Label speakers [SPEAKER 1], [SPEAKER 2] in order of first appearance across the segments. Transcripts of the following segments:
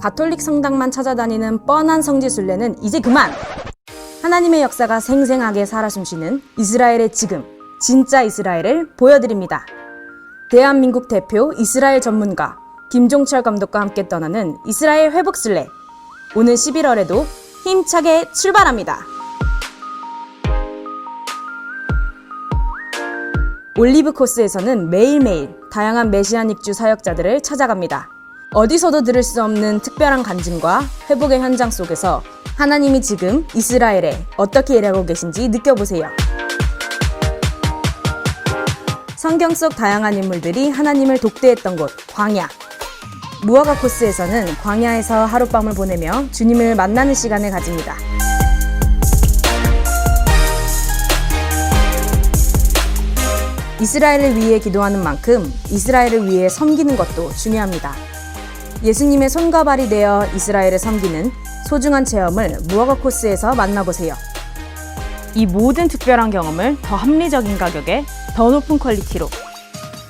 [SPEAKER 1] 가톨릭 성당만 찾아다니는 뻔한 성지순례는 이제 그만! 하나님의 역사가 생생하게 살아 숨쉬는 이스라엘의 지금, 진짜 이스라엘을 보여드립니다. 대한민국 대표 이스라엘 전문가 김종철 감독과 함께 떠나는 이스라엘 회복순례. 오는 11월에도 힘차게 출발합니다. 올리브 코스에서는 매일매일 다양한 메시아닉주 사역자들을 찾아갑니다. 어디서도 들을 수 없는 특별한 간증과 회복의 현장 속에서 하나님이 지금 이스라엘에 어떻게 일하고 계신지 느껴보세요. 성경 속 다양한 인물들이 하나님을 독대했던 곳, 광야. 무화과 코스에서는 광야에서 하룻밤을 보내며 주님을 만나는 시간을 가집니다. 이스라엘을 위해 기도하는 만큼 이스라엘을 위해 섬기는 것도 중요합니다. 예수님의 손과 발이 되어 이스라엘을 섬기는 소중한 체험을 무화과 코스에서 만나보세요. 이 모든 특별한 경험을 더 합리적인 가격에 더 높은 퀄리티로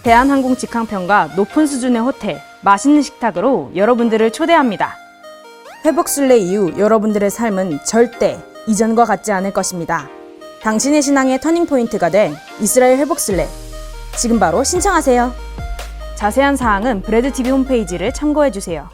[SPEAKER 1] 대한항공 직항편과 높은 수준의 호텔, 맛있는 식탁으로 여러분들을 초대합니다. 회복순례 이후 여러분들의 삶은 절대 이전과 같지 않을 것입니다. 당신의 신앙의 터닝포인트가 될 이스라엘 회복순례. 지금 바로 신청하세요. 자세한 사항은 브레드TV 홈페이지를 참고해 주세요.